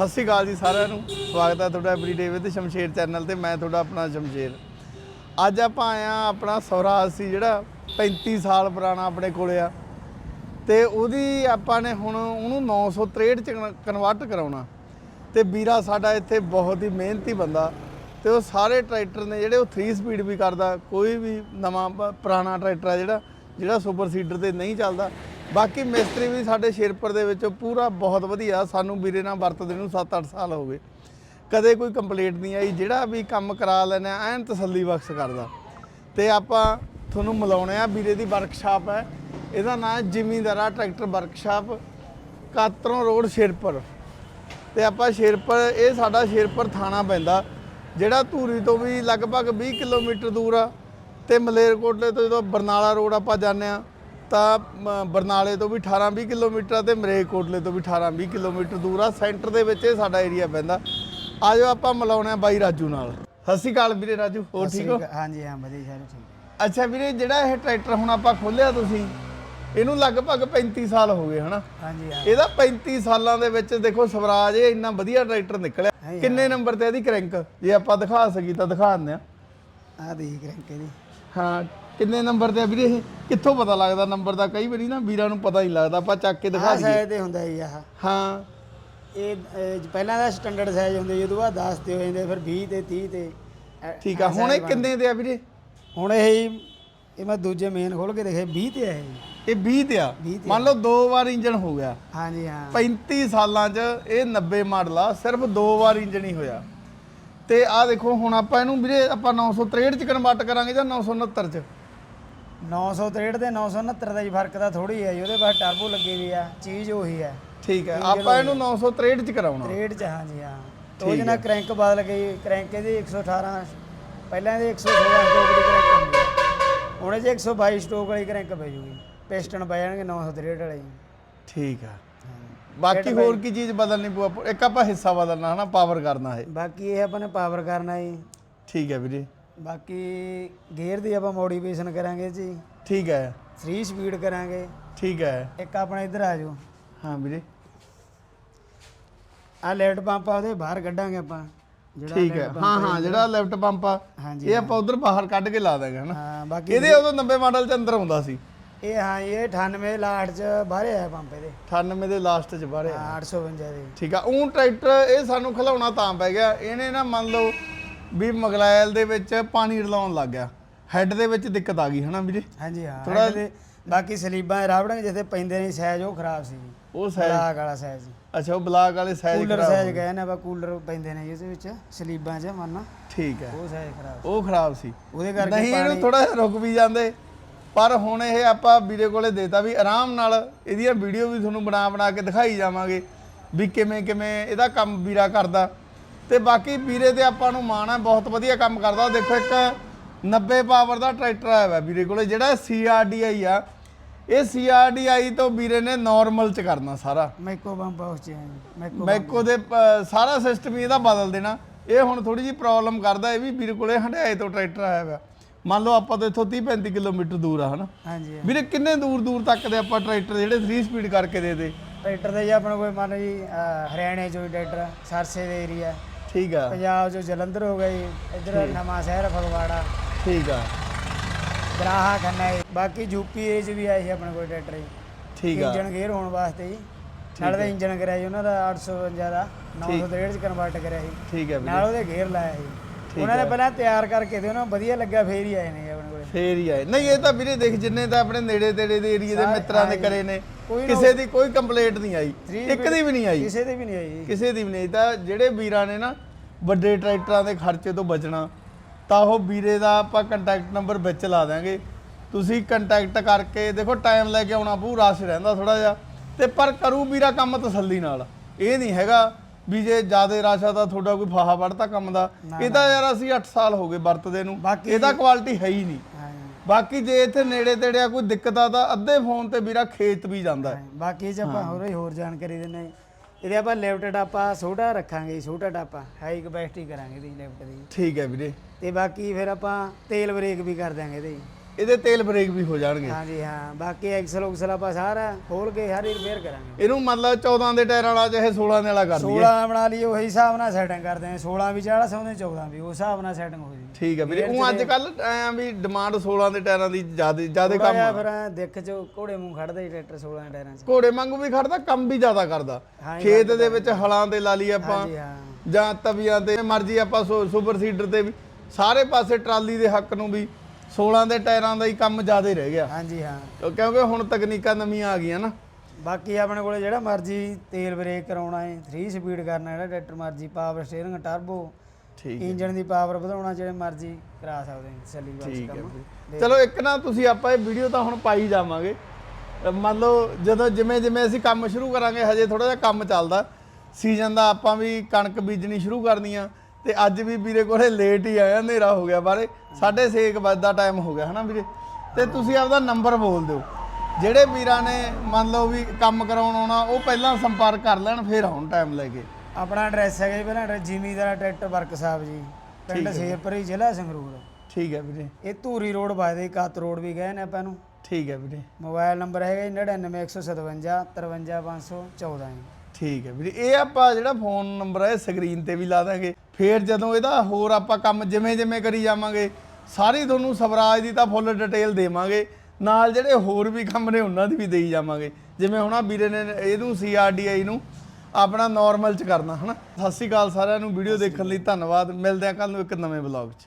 ਸਤਿ ਸ਼੍ਰੀ ਅਕਾਲ ਜੀ ਸਾਰਿਆਂ ਨੂੰ। ਸਵਾਗਤ ਹੈ ਤੁਹਾਡਾ ਐਵਰੀਡੇ ਵਿਦ ਸ਼ਮਸ਼ੇਰ ਚੈਨਲ ਤੇ। ਮੈਂ ਤੁਹਾਡਾ ਆਪਣਾ ਸ਼ਮਸ਼ੇਰ। ਅੱਜ ਆਪਾਂ ਆਏ ਆ ਆਪਣਾ ਸਵਰਾਜ ਸੀ ਜਿਹੜਾ 35 ਸਾਲ ਪੁਰਾਣਾ ਆਪਣੇ ਕੋਲੇ ਆ। ਤੇ ਉਹਦੀ ਆਪਾਂ ਨੇ ਹੁਣ ਉਹਨੂੰ 963 ਚ ਕਨਵਰਟ ਕਰਾਉਣਾ। ਤੇ ਵੀਰਾ ਸਾਡਾ ਇੱਥੇ ਬਹੁਤ ਹੀ ਮਿਹਨਤੀ ਬੰਦਾ। ਤੇ ਉਹ ਸਾਰੇ ਟਰੈਕਟਰ ਨੇ ਜਿਹੜੇ ਉਹ 3 ਸਪੀਡ ਵੀ ਕਰਦਾ। ਕੋਈ ਵੀ ਨਵਾਂ ਪੁਰਾਣਾ ਟਰੈਕਟਰ ਆ ਜਿਹੜਾ ਜਿਹੜਾ ਸੁਪਰ ਸੀਡਰ ਤੇ ਨਹੀਂ ਚੱਲਦਾ। ਬਾਕੀ ਮਿਸਤਰੀ ਵੀ ਸਾਡੇ ਸ਼ੇਰਪੁਰ ਦੇ ਵਿੱਚ ਪੂਰਾ ਬਹੁਤ ਵਧੀਆ। ਸਾਨੂੰ ਵੀਰੇ ਨਾਲ ਵਰਤਦੇ ਨੂੰ 7-8 ਸਾਲ ਹੋ ਗਏ। ਕਦੇ ਕੋਈ ਕੰਪਲੇਂਟ ਨਹੀਂ ਆਈ। ਜਿਹੜਾ ਵੀ ਕੰਮ ਕਰਾ ਲੈਣਾ ਐਨ ਤਸੱਲੀ ਬਖਸ਼ ਕਰਦਾ। ਤੇ ਆਪਾਂ ਤੁਹਾਨੂੰ ਮਿਲਾਉਣੇ ਆ ਵੀਰੇ ਦੀ ਵਰਕਸ਼ਾਪ ਹੈ। ਇਹਦਾ ਨਾਮ ਹੈ Zamindara tractor workshop Katron road Sherpur. ਤੇ ਆਪਾਂ ਸ਼ੇਰਪੁਰ, ਇਹ ਸਾਡਾ ਸ਼ੇਰਪੁਰ ਥਾਣਾ ਪੈਂਦਾ। ਜਿਹੜਾ ਧੂਰੀ ਤੋਂ ਵੀ ਲਗਭਗ 20 ਕਿਲੋਮੀਟਰ ਦੂਰ ਆ। ਤੇ ਮਲੇਰਕੋਟਲੇ ਤੋਂ ਜਦੋਂ ਬਰਨਾਲਾ ਰੋਡ ਆਪਾਂ ਜਾਂਦੇ ਆ ਤਾਂ ਬਰਨਾਲੇ ਤੋਂ ਵੀ 18-20 ਕਿਲੋਮੀਟਰ ਤੇ ਮਲੇਰਕੋਟਲੇ ਤੋਂ ਵੀ 18-20 ਕਿਲੋਮੀਟਰ ਦੂਰ ਆ। ਸੈਂਟਰ ਦੇ ਵਿੱਚ ਇਹ ਸਾਡਾ ਏਰੀਆ ਪੈਂਦਾ। ਆਜੋ ਆਪਾਂ ਮਿਲਾਉਣੇ ਬਾਈ ਰਾਜੂ ਨਾਲ। ਸਤਿ ਸ਼੍ਰੀ ਅਕਾਲ ਵੀਰੇ ਰਾਜੂ ਹੋਰ ਠੀਕ ਹੋ? ਹਾਂਜੀ ਹਾਂ ਵਧੀਆ ਸਾਰੇ ਠੀਕ। ਅੱਛਾ ਵੀਰੇ ਜਿਹੜਾ ਇਹ ਟਰੈਕਟਰ ਹੁਣ ਆਪਾਂ ਖੋਲਿਆ ਤੁਸੀਂ ਇਹਨੂੰ ਲਗਭਗ 35 ਸਾਲ ਹੋ ਗਏ ਹਨਾ? ਹਾਂਜੀ ਹਾਂ। ਇਹਦਾ 35 ਸਾਲਾਂ ਦੇ ਵਿੱਚ ਦੇਖੋ ਸਵਰਾਜ ਇਹ ਇੰਨਾ ਵਧੀਆ ਟਰੈਕਟਰ ਨਿਕਲਿਆ। ਕਿੰਨੇ ਨੰਬਰ ਤੇ ਇਹਦੀ ਕ੍ਰੈਂਕ ਜੇ ਆਪਾਂ ਦਿਖਾ ਸਕੀ ਤਾਂ ਦਿਖਾ ਦਿੰਦੇ ਆ। ਆ ਦੇਖ ਰੰਕੇ ਦੀ ਹਾਂ ਕਿੰਨੇ ਨੰਬਰ ਤੇ ਆ ਵੀਰੇ ਇਹ? ਕਿੱਥੋਂ ਪਤਾ ਲੱਗਦਾ ਨੰਬਰ ਦਾ? ਕਈ ਵਾਰੀ ਨਾ ਵੀਰਾਂ ਨੂੰ ਪਤਾ ਨਹੀਂ ਲੱਗਦਾ ਆਪਾਂ ਚੱਕ ਕੇ ਦਿਖਾ ਆ ਦਈਏ। ਸਾਈਜ਼ ਤੇ ਹੁੰਦਾ ਜੀ ਆਹ। ਹਾਂ। ਇਹ ਪਹਿਲਾਂ ਦਾ ਸਟੈਂਡਰਡ ਸਾਈਜ਼ ਹੁੰਦੇ ਜੀ, ਬਾਅਦ 10 ਤੇ ਹੋ ਜਾਂਦੇ ਫਿਰ 20 ਤੇ 30 ਤੇ। ਐ- ਠੀਕ ਆ ਐ ਹੁਣ ਇਹ ਕਿੰਨੇ ਤੇ ਆ ਵੀਰੇ? ਹੁਣ ਇਹ ਹੀ- ਇਹ ਮੈਂ ਦੂਜੇ ਮੇਨ ਖੋਲ ਕੇ ਦੇਖੇ 20 ਤੇ ਜੀ ਇਹ। 20 ਤੇ ਆ? 20 ਤੇ ਮੰਨ ਲਓ ਦੋ ਵਾਰ ਇੰਜਨ ਹੋ ਗਿਆ। ਹਾਂਜੀ ਹਾਂ। 35 ਸਾਲਾਂ 'ਚ ਇਹ 90 ਮਾਡਲ ਆ ਸਿਰਫ ਦੋ ਵਾਰ ਇੰਜਨ ਹੀ ਹੋਇਆ। ਤੇ ਆਹ ਦੇਖੋ ਹੁਣ ਆਪਾਂ ਇਹਨੂੰ ਵੀਰੇ ਆਪਾਂ 963 ਚ ਕਨਵਰਟ ਕਰਾਂਗੇ ਜਾਂ 969 ਚ? 963 ਤੇ 969 ਦਾ ਹੀ ਫ਼ਰਕ ਤਾਂ ਥੋੜੀ ਹੈ ਜੀ ਉਹਦੇ ਬਾਅਦ ਟਰਬੋ ਲੱਗੀ ਵੀ ਆ ਚੀਜ਼ ਉਹੀ ਹੈ। ਠੀਕ ਹੈ ਆਪਾਂ ਇਹਨੂੰ 963 ਚ ਕਰਾਉਣਾ। 63 ਚ ਹਾਂਜੀ ਹਾਂ। ਉਹ ਜਨਾ ਕ੍ਰੈਂਕ ਬਦਲ ਗਈ ਕ੍ਰੈਂਕ ਇਹਦੀ 118 ਪਹਿਲਾਂ ਇਹਦੀ 116 ਸਟੋਕ ਦੀ ਕ੍ਰੈਂਕ ਹੁੰਦੀ ਹੈ ਹੁਣ ਇਹ 'ਚ 122 ਸਟੋਕ ਵਾਲੀ ਕ੍ਰੈਂਕ ਪੈ ਜੂਗੀ। ਪਿਸਟਨ ਪੈ ਜਾਣਗੇ 963 ਵਾਲੇ ਜੀ। ਠੀਕ ਆ ਬਾਕੀ ਹੋਰ ਕੀ ਚੀਜ਼ ਬਦਲਣੀ ਪਊ ਆਪਾਂ- ਇੱਕ ਆਪਾਂ ਹਿੱਸਾ ਬਦਲਣਾ ਹਨਾ ਪਾਵਰ ਕਰਨਾ ਹੈ ਬਾਕੀ ਇਹ ਆਪਾਂ ਨੇ ਪਾਵਰ ਕਰਨਾ ਜੀ। ਠੀਕ ਹੈ ਵੀਰੇ। ਬਾਕੀ ਗੇਅਰ ਦੀ ਆਪਾਂ ਮੋਡੀਫਿਕੇਸ਼ਨ ਕਰਾਂਗੇ ਜੀ। ਠੀਕ ਹੈ। 3 ਸਪੀਡ ਕਰਾਂਗੇ। ਠੀਕ ਹੈ। ਇੱਕ ਆਪਣਾ ਇੱਧਰ ਆ ਜਾਓ। ਹਾਂ ਵੀਰੇ। ਆ ਲੈਫਟ ਪੰਪ ਆ ਉਹਦੇ ਬਾਹਰ ਕੱਢਾਂਗੇ ਆਪਾਂ। ਠੀਕ ਹੈ। ਹਾਂ ਹਾਂ ਜਿਹੜਾ ਲੈਫਟ ਪੰਪ ਆ ਇਹ ਆਪਾਂ ਉਧਰ ਬਾਹਰ ਕੱਢ ਕੇ ਲਾ ਦਾਂਗੇ ਹਨਾ? ਹਾਂ ਬਾਕੀ ਇਹਦੇ ਉਦੋਂ 90 ਮਾਡਲ ਚ ਅੰਦਰ ਆਉਂਦਾ ਸੀ। ਇਹ ਹਾਂ ਇਹ 98 ਲਾਟ ਚ ਬਾਹਰੇ ਆਇਆ ਪੰਪ ਇਹਦੇ। 98 ਦੇ ਲਾਸਟ ਚ ਬਾਰੇ ਹਾਂ, 852 ਦੇ। ਠੀਕ ਆ ਉਹ ਟਰੈਕਟਰ ਇਹ ਸਾਨੂੰ ਖਿਲਾਉਣਾ ਤਾਂ ਪੈ ਗਿਆ। ਇਹਨੇ ਨਾ ਮੰਨ ਲਓ ਵੀ ਮਗਲਾਇਲ ਦੇ ਵਿੱਚ ਪਾਣੀ ਰਲਾਉਣ ਲੱਗ ਗਿਆ। ਹੈੱਡ ਦੇ ਵਿੱਚ ਦਿੱਕਤ ਆ ਗਈ ਹਨਾ ਵੀਰੇ? ਹਾਂਜੀ ਹਾਂ ਥੋੜਾ ਬਾਕੀ ਸਲੀਬਾਂ ਰਾਵੜਾਂ ਜਿੱਥੇ ਪੈਂਦੇ ਨੇ ਸਾਈਜ਼ ਉਹ ਖਰਾਬ ਸੀ ਉਹ ਸਾਈਜ਼ ਬਲਾਕ ਵਾਲਾ ਸਾਈਜ਼ ਅੱਛਾ ਉਹ ਬਲਾਕ ਵਾਲੇ ਸਾਈਜ਼ ਕੂਲਰ ਸਾਈਜ਼ ਗਏ। ਨੇ ਆਪਾਂ ਕੂਲਰ ਪੈਂਦੇ ਨੇ ਜਿਹਦੇ ਵਿੱਚ ਸਲੀਬਾਂ 'ਚ ਮੰਨ ਠੀਕ ਹੈ। ਉਹ ਸਾਈਜ਼ ਖਰਾਬ ਉਹ ਖਰਾਬ ਸੀ। ਉਹਦੇ ਕਰਕੇ ਨਹੀਂ ਇਹਨੂੰ ਥੋੜਾ ਰੁਕ ਵੀ ਜਾਂਦੇ। ਪਰ ਹੁਣ ਇਹ ਆਪਾਂ ਵੀਰੇ ਕੋਲੇ ਦੇਤਾ ਵੀ ਆਰਾਮ ਨਾਲ ਇਹਦੀਆਂ ਵੀਡੀਓ ਵੀ ਤੁਹਾਨੂੰ ਬਣਾ ਬਣਾ ਕੇ ਦਿਖਾਈ ਜਾਵਾਂਗੇ ਵੀ ਕਿਵੇਂ ਕਿਵੇਂ ਇਹਦਾ ਕੰਮ ਵੀਰਾ ਕਰਦਾ। ਤੇ ਬਾਕੀ ਵੀਰੇ ਤੇ ਆਪਾਂ ਨੂੰ ਮਾਣ ਹੈ ਬਹੁਤ ਵਧੀਆ ਕੰਮ ਕਰਦਾ। ਦੇਖੋ ਇੱਕ 90 ਪਾਵਰ ਦਾ ਟਰੈਕਟਰ ਆਇਆ ਵਾ ਵੀਰੇ ਕੋਲੇ ਜਿਹੜਾ CRDI ਆ। ਇਹ CRDI ਤੋਂ ਵੀਰੇ ਨੇ ਨਾਰਮਲ ਚ ਕਰਨਾ ਸਾਰਾ। ਮੈਕੋ ਬੰਪ ਉਸ 'ਚ ਹੈ ਜੀ, ਮੈਕੋ ਮੈਕੋ ਦੇ ਅ, ਸਾਰਾ ਸਿਸਟਮ ਇਹਦਾ ਬਦਲ ਦੇਣਾ। ਇਹ ਹੁਣ ਥੋੜੀ ਜੀ ਪ੍ਰੋਬਲਮ ਕਰਦਾ ਇਹ ਵੀ ਵੀਰੇ ਕੋਲੇ ਹੰਡਾਏ ਤੋਂ ਟਰੈਕਟਰ ਆਇਆ ਹੋਇਆ। ਮੰਨ ਲਓ ਆਪਾਂ ਤੋਂ ਇੱਥੋਂ 30 35 ਕਿਲੋਮੀਟਰ ਦੂਰ ਆ ਹਨਾ? ਹਾਂਜੀ ਹਾਂ। ਵੀਰੇ ਕਿੰਨੇ ਦੂਰ ਦੂਰ ਤੱਕ ਦੇ ਆਪਾਂ ਟਰੈਕਟਰ ਜਿਹੜੇ 3 ਸਪੀਡ ਕਰਕੇ ਦੇ ਦੇ? ਟਰੈਕਟਰ ਦੇ ਜੀ ਆਪਣਾ ਕੋਈ ਮੰਨ ਜੀ ਅਹ, ਹਰਿਆਣੇ ਚੋਂ ਹੀ ਟਰੈਕਟਰ ਸਰਸੇ ਦੇ ਏਰੀਆ ਠੀਕ ਆ। ਪੰਜਾਬ ਚੋਂ ਜਲੰਧਰ ਹੋ ਗਈ ਇੱਧਰ ਨਵਾਂ ਸ਼ਹਿਰ ਫਗਵਾੜਾ। ਠੀਕ ਆ। ਗਰਾਹਾ ਖੰਨਾ ਜੀ। ਬਾਕੀ ਯੂਪੀ ਏ 'ਚ ਵੀ ਆਏ ਸੀ ਆਪਣੇ ਕੋਲ ਟਰੈਕਟਰ ਜੀ। ਠੀਕ ਆ। ਇੰਜਨ ਗੇਅਰ ਹੋਣ ਵਾਸਤੇ ਜੀ। ਨਾਲ ਦਾ ਇੰਜਨ ਕਰਿਆ ਜੀ ਉਹਨਾਂ ਦਾ 852 ਦਾ 963 ਚ ਕਨਵਰਟ ਕਰਿਆ ਸੀ। ਠੀਕ ਆ ਵੀਰੇ ਨਾਲ ਉਹਦੇ ਗੇਅਰ ਲਾਇਆ ਸੀ। ਉਹਨਾਂ ਨੇ ਪਹਿਲਾਂ ਤਿਆਰ ਕਰਕੇ ਤੇ ਉਹਨਾਂ ਨੂੰ ਵਧੀਆ ਲੱਗਾ ਫੇਰ ਹੀ ਆਏ ਨੇ ਆਪਣੇ ਕੋਲੇ। ਫੇਰ ਹੀ ਆਏ। ਨਹੀਂ ਇਹ ਤਾਂ ਵੀਰੇ ਦੇਖ ਜਿੰਨੇ ਤਾਂ ਆਪਣੇ ਨੇੜੇ ਤੇੜੇ ਦੇ ਏਰੀਏ ਦੇ ਮਿੱਤਰਾਂ ਦੇ ਕਰੇ ਨੇ। ਕਿਸੇ ਦੀ ਕੋਈ ਕੰਪਲੇਂਟ ਨਹੀਂ ਆਈ। ਇੱਕ ਦੀ ਵੀ ਨਹੀਂ ਆਈ। ਕਿਸੇ ਦੇ ਵੀ ਨਹੀਂ ਆਈ। ਕਿਸੇ ਦੀ ਵੀ ਨਹੀਂ ਤਾਂ ਜਿਹੜੇ ਵੀਰਾਂ ਨੇ ਨਾ ਵੱਡੇ ਟਰੈਕਟਰਾਂ ਦੇ ਖਰਚੇ ਤੋਂ ਬਚਣਾ ਤਾਂ ਉਹ ਵੀਰੇ ਦਾ ਆਪਾਂ ਕੰਟੈਕਟ ਨੰਬਰ ਵਿੱਚ ਲਾ ਦਾਂਗੇ ਤੁਸੀਂ ਕੰਟੈਕਟ ਕਰਕੇ ਦੇਖੋ ਟਾਈਮ ਲੈ ਕੇ ਆਉਣਾ ਪਊ ਰਸ਼ ਰਹਿੰਦਾ ਥੋੜਾ ਜਿਹਾ ਤੇ ਪਰ ਕਰੂ ਵੀਰਾ ਕੰਮ ਤਸੱਲੀ ਨਾਲ। ਇਹ ਨਹੀਂ ਹੈਗਾ ਵੀ ਜੇ ਜਿਆਦੇ ਰਸ਼ ਤਾਂ ਤੁਹਾਡਾ ਕੋਈ ਫਾਹਾ ਵੜਤਾ ਕੰਮ ਦਾ। ਇਹ ਤਾਂ ਯਾਰ ਅਸੀਂ 8 ਸਾਲ ਹੋ ਗਏ ਵਰਤਦੇ ਨੂੰ। ਬਾਕੀ ਇਹਦਾ ਕੁਆਲਿਟੀ ਹੈ ਹੀ ਨਹੀਂ। ਬਾਕੀ ਜੇ ਇੱਥੇ ਨੇੜੇ ਤੇੜੇ ਕੋਈ ਦਿੱਕਤ ਆ ਤਾਂ ਅੱਧੇ ਫੋਨ ਤੇ ਵੀਰਾ ਖੇਤ ਵੀ ਜਾਂਦਾ। ਬਾਕੀ 'ਚ ਆਪਾਂ ਹੋਰ ਹੀ। ਹੋਰ ਜਾਣਕਾਰੀ ਜੀ ਇਹਦੇ ਆਪਾਂ ਲੈਫਟ ਟਾਪਾ ਛੋਟਾ ਰੱਖਾਂਗੇ ਜੀ, ਛੋਟਾ ਟਾਪਾ ਹਾਈ ਕਪੈਸਿਟੀ ਕਰਾਂਗੇ ਇਹਦੀ ਲੈਫਟ ਦੀ। ਠੀਕ ਹੈ ਵੀਰੇ। ਤੇ ਬਾਕੀ ਫਿਰ ਆਪਾਂ ਤੇਲ ਬ੍ਰੇਕ ਵੀ ਕਰ ਦਾਂਗੇ ਇਹਦੇ। ਜੀ। ਇਹਦੇ ਤੇਲ ਬ੍ਰੇਕ ਵੀ ਹੋ ਜਾਣਗੇ। ਹਾਂਜੀ ਹਾਂ। ਬਾਕੀ ਐਕਸਲ ਉਕਸਲ ਆਪਾਂ ਸਾਰਾ ਖੋਲ ਕੇ ਹਰ ਰਿਪੇਅਰ ਕਰਾਂਗੇ। ਇਹਨੂੰ ਮਤਲਬ 14 ਦੇ ਟਾਇਰ ਵਾਲਾ ਚਾਹੇ 16 ਦੇ ਵਾਲਾ ਕਰ ਦਈਏ 16 ਬਣਾ ਲਈ ਉਹੀ ਹਿਸਾਬ ਨਾਲ ਸੈਟਿੰਗ ਕਰਦੇ ਆ 16 ਵੀ ਚਾਹੜਾ ਸੌਂਦੇ 14 ਵੀ ਉਸ ਹਿਸਾਬ ਨਾਲ ਸੈਟਿੰਗ ਹੋ ਜੀ ਠੀਕ ਹੈ ਵੀਰੇ ਉਹ ਅੱਜ ਕੱਲ ਐ ਵੀ ਡਿਮਾਂਡ 16 ਦੇ ਟਾਇਰਾਂ ਦੀ ਜ਼ਿਆਦਾ ਜ਼ਿਆਦਾ ਕੰਮ ਆ। ਫਿਰ ਐਂ ਦਿੱਖ ਚ ਘੋੜੇ ਮੂੰਹ ਖੜਦਾ ਹੀ ਟਰੈਕਟਰ 16 ਟਾਇਰਾਂ 'ਚ। ਘੋੜੇ ਵਾਂਗੂ ਵੀ ਖੜਦਾ ਕੰਮ ਵੀ ਜ਼ਿਆਦਾ ਕਰਦਾ। ਖੇਤ ਦੇ ਵਿੱਚ ਹਲਾਂ ਤੇ ਲਾ ਲਈ ਆਪਾਂ ਹਾਂਜੀ ਹਾਂ। ਜਾਂ ਤਵੀਆਂ ਤੇ ਮਰਜ਼ੀ ਆਪਾਂ ਸੁ- ਸੁਪਰ ਸੀਡਰ ਤੇ ਵੀ ਸਾਰੇ ਪਾਸੇ ਟਰਾਲੀ ਦੇ ਹੱਕ ਨੂੰ ਵੀ 16 ਦੇ ਟਾਇਰਾਂ ਦਾ ਹੀ ਕੰਮ ਜ਼ਿਆਦਾ ਰਹਿ ਗਿਆ। ਹਾਂਜੀ ਹਾਂ। ਕਿਉਂਕਿ ਹੁਣ ਤਕਨੀਕਾਂ ਨਵੀਆਂ ਆ ਗਈਆਂ ਨਾ। ਬਾਕੀ ਆਪਣੇ ਕੋਲੇ ਜਿਹੜਾ ਮਰਜ਼ੀ ਤੇਲ ਬ੍ਰੇਕ ਕਰਾਉਣਾ ਹੈ 3 ਸਪੀਡ ਕਰਨਾ ਜਿਹੜਾ ਟਰੈਕਟਰ ਮਰਜ਼ੀ ਪਾਵਰ ਸਟੀਅਰਿੰਗ ਟਰਬੋ ਠੀਕ ਇੰਜਨ ਦੀ ਪਾਵਰ ਵਧਾਉਣਾ ਜਿਹੜੇ ਮਰਜ਼ੀ ਕਰਾ ਸਕਦੇ ਹਾਂ ਸੈਲੀ ਬਸ ਠੀਕ ਹੈ ਕੰਮ। ਚਲੋ ਇੱਕ ਨਾ ਤੁਸੀਂ ਆਪਾਂ ਇਹ ਵੀਡੀਓ ਤਾਂ ਹੁਣ ਪਾਈ ਜਾਵਾਂਗੇ। ਮੰਨ ਲਓ ਜਦੋਂ ਜਿਵੇਂ ਜਿਵੇਂ ਅਸੀਂ ਕੰਮ ਸ਼ੁਰੂ ਕਰਾਂਗੇ ਹਜੇ ਥੋੜਾ ਜਿਹਾ ਕੰਮ ਚੱਲਦਾ। ਸੀਜ਼ਨ ਦਾ ਆਪਾਂ ਵੀ ਕਣਕ ਬੀਜਣੀ ਸ਼ੁਰੂ ਕਰਨੀ ਆ। ਤੇ ਅੱਜ ਵੀ ਵੀਰੇ ਕੋਲੇ ਲੇਟ ਹੀ ਆਇਆ ਹਨੇਰਾ ਹੋ ਗਿਆ ਬਾਰੇ। 6:30 ਵਜੇ ਦਾ ਟਾਈਮ ਹੋ ਗਿਆ ਹਨਾ ਵੀਰੇ? ਤੇ ਤੁਸੀਂ ਆਪਦਾ ਨੰਬਰ ਬੋਲ ਦਿਓ। ਜਿਹੜੇ ਵੀਰਾਂ ਨੇ ਮੰਨ ਲਓ ਵੀ ਕੰਮ ਕਰਾਉਣ ਆਉਣਾ ਉਹ ਪਹਿਲਾਂ ਸੰਪਰਕ ਕਰ ਲੈਣ ਫਿਰ ਆਉਣ ਟਾਈਮ ਲੈ ਕੇ। ਆਪਣਾ ਐਡਰੈਸ ਹੈਗਾ ਜੀ ਪਹਿਲਾਂ ਜ਼ਿਮੀਦਾਰ ਟਰੈਕਟਰ ਵਰਕ ਸਾਹਿਬ ਜੀ ਪਿੰਡ ਸ਼ੇਰਪੁਰੀ ਜ਼ਿਲ੍ਹਾ ਸੰਗਰੂਰ। ਠੀਕ ਹੈ ਵੀਰੇ। ਇਹ ਧੂਰੀ ਰੋਡ ਵੱਜਦੇ ਕੱਤ ਰੋਡ ਵੀ ਗਏ ਨੇ ਆਪਾਂ ਨੂੰ। ਠੀਕ ਹੈ ਵੀਰੇ। ਮੋਬਾਈਲ ਨੰਬਰ ਹੈਗਾ ਜੀ 99157 53514 ਜੀ। ਠੀਕ ਹੈ ਵੀਰੇ, ਇਹ ਆਪਾਂ ਜਿਹੜਾ ਫੋਨ ਨੰਬਰ ਹੈ ਸਕਰੀਨ ਤੇ ਵੀ ਲਾ ਦਾਂਗੇ। ਫੇਰ ਜਦੋਂ ਇਹਦਾ ਹੋਰ ਆਪਾਂ ਕੰਮ ਜਿਵੇਂ ਜਿਵੇਂ ਕਰੀ ਜਾਵਾਂਗੇ, ਸਾਰੀ ਤੁਹਾਨੂੰ ਸਵਰਾਜ ਦੀ ਤਾਂ ਫੁੱਲ ਡਿਟੇਲ ਦੇਵਾਂਗੇ। ਨਾਲ ਜਿਹੜੇ ਹੋਰ ਵੀ ਕੰਮ ਨੇ, ਉਹਨਾਂ ਦੀ ਵੀ ਦੇਈ ਜਾਵਾਂਗੇ। ਜਿਵੇਂ ਹੁਣ ਆ ਵੀਰੇ ਨੇ ਇਹਨੂੰ ਸੀਆਰਡੀਆਈ ਨੂੰ ਆਪਣਾ ਨਾਰਮਲ ਚ ਕਰਨਾ, ਹਨਾ? ਸਤਿ ਸ਼੍ਰੀ ਅਕਾਲ ਸਾਰਿਆਂ ਨੂੰ, ਵੀਡੀਓ ਦੇਖਣ ਲਈ ਧੰਨਵਾਦ। ਮਿਲਦੇ ਆ ਕੱਲ ਨੂੰ ਇੱਕ ਨਵੇਂ ਵਲੌਗ 'ਚ।